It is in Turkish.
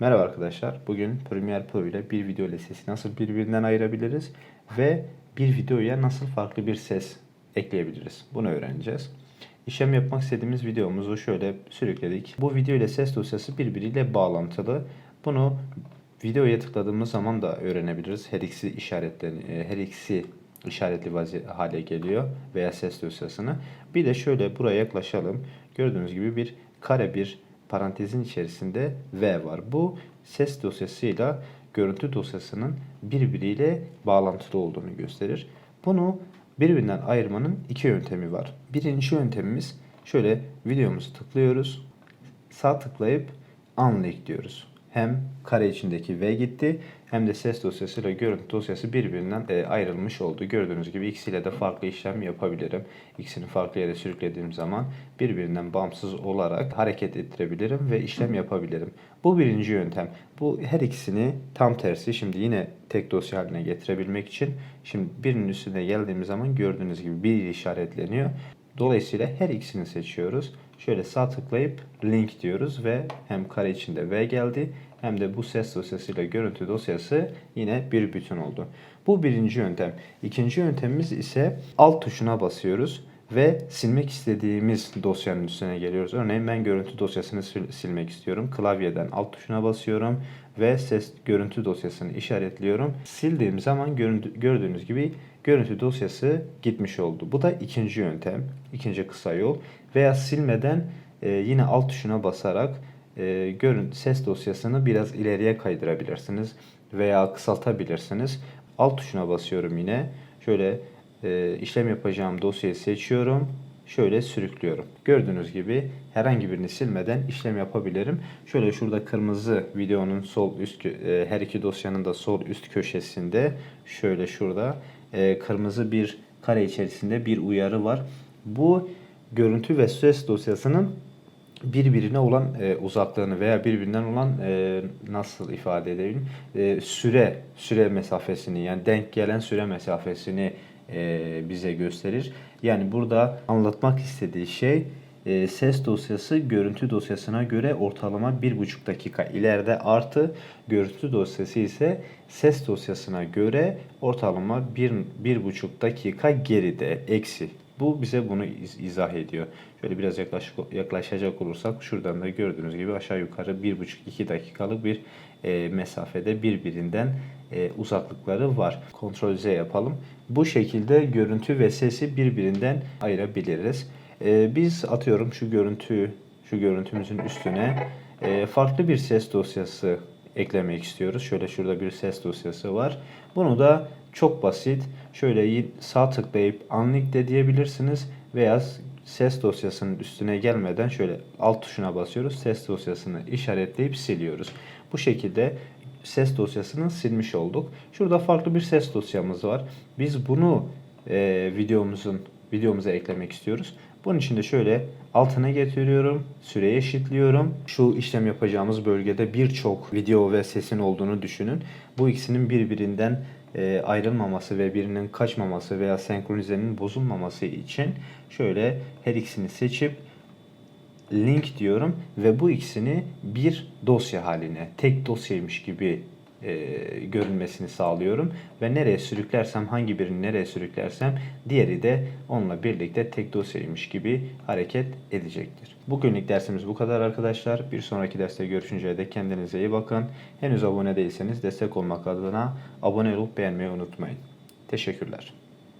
Merhaba arkadaşlar. Bugün Premiere Pro ile bir video ile sesi nasıl birbirinden ayırabiliriz ve bir videoya nasıl farklı bir ses ekleyebiliriz. Bunu öğreneceğiz. İşlem yapmak istediğimiz videomuzu şöyle sürükledik. Bu video ile ses dosyası birbiriyle bağlantılı. Bunu videoya tıkladığımız zaman da öğrenebiliriz. Her ikisi işaretlen her ikisi işaretli hale geliyor veya ses dosyasını. Bir de şöyle buraya yaklaşalım. Gördüğünüz gibi bir kare bir parantezin içerisinde V var. Bu ses dosyasıyla görüntü dosyasının birbiriyle bağlantılı olduğunu gösterir. Bunu birbirinden ayırmanın iki yöntemi var. Birinci yöntemimiz şöyle videomuzu tıklıyoruz. Sağ tıklayıp Unlink diyoruz. Hem kare içindeki V gitti hem de ses dosyasıyla görüntü dosyası birbirinden e, ayrılmış oldu. Gördüğünüz gibi ikisiyle de farklı işlem yapabilirim. İkisini farklı yere sürüklediğim zaman birbirinden bağımsız olarak hareket ettirebilirim ve işlem yapabilirim. Bu birinci yöntem. Bu her ikisini tam tersi şimdi yine tek dosya haline getirebilmek için şimdi birinin üstüne geldiğimiz zaman gördüğünüz gibi bir işaretleniyor. Dolayısıyla her ikisini seçiyoruz. Şöyle sağ tıklayıp link diyoruz ve hem kare içinde V geldi hem de bu ses dosyasıyla görüntü dosyası yine bir bütün oldu. Bu birinci yöntem. İkinci yöntemimiz ise alt tuşuna basıyoruz ve silmek istediğimiz dosyanın üstüne geliyoruz. Örneğin ben görüntü dosyasını sil- silmek istiyorum. Klavyeden alt tuşuna basıyorum ve ses görüntü dosyasını işaretliyorum. Sildiğim zaman görüntü, gördüğünüz gibi görüntü dosyası gitmiş oldu. Bu da ikinci yöntem, ikinci kısa yol. Veya silmeden e, yine alt tuşuna basarak e, görüntü ses dosyasını biraz ileriye kaydırabilirsiniz veya kısaltabilirsiniz. Alt tuşuna basıyorum yine. Şöyle e, işlem yapacağım dosyayı seçiyorum. Şöyle sürüklüyorum. Gördüğünüz gibi herhangi birini silmeden işlem yapabilirim. Şöyle şurada kırmızı videonun sol üst e, her iki dosyanın da sol üst köşesinde şöyle şurada e, kırmızı bir kare içerisinde bir uyarı var. Bu görüntü ve ses dosyasının birbirine olan e, uzaklığını veya birbirinden olan e, nasıl ifade edebilirim E, süre süre mesafesini yani denk gelen süre mesafesini e, bize gösterir. Yani burada anlatmak istediği şey e, ses dosyası görüntü dosyasına göre ortalama 1,5 dakika ileride artı görüntü dosyası ise ses dosyasına göre ortalama 1,5 dakika geride eksi. Bu bize bunu iz- izah ediyor. Şöyle biraz yaklaş, yaklaşacak olursak şuradan da gördüğünüz gibi aşağı yukarı 1,5-2 dakikalık bir e, mesafede birbirinden e, uzaklıkları var. Kontrol Z yapalım. Bu şekilde görüntü ve sesi birbirinden ayırabiliriz. E, biz atıyorum şu görüntü şu görüntümüzün üstüne e, farklı bir ses dosyası eklemek istiyoruz. Şöyle şurada bir ses dosyası var. Bunu da çok basit. Şöyle sağ tıklayıp unlink de diyebilirsiniz veya ses dosyasının üstüne gelmeden şöyle alt tuşuna basıyoruz. Ses dosyasını işaretleyip siliyoruz. Bu şekilde ses dosyasını silmiş olduk. Şurada farklı bir ses dosyamız var. Biz bunu e, videomuzun videomuza eklemek istiyoruz. Bunun için de şöyle altına getiriyorum, süreyi eşitliyorum. Şu işlem yapacağımız bölgede birçok video ve sesin olduğunu düşünün. Bu ikisinin birbirinden e, ayrılmaması ve birinin kaçmaması veya senkronizenin bozulmaması için şöyle her ikisini seçip link diyorum ve bu ikisini bir dosya haline, tek dosyaymış gibi e, görünmesini sağlıyorum. Ve nereye sürüklersem, hangi birini nereye sürüklersem diğeri de onunla birlikte tek dosyaymış gibi hareket edecektir. Bugünlük dersimiz bu kadar arkadaşlar. Bir sonraki derste görüşünceye dek kendinize iyi bakın. Henüz abone değilseniz destek olmak adına abone olup beğenmeyi unutmayın. Teşekkürler.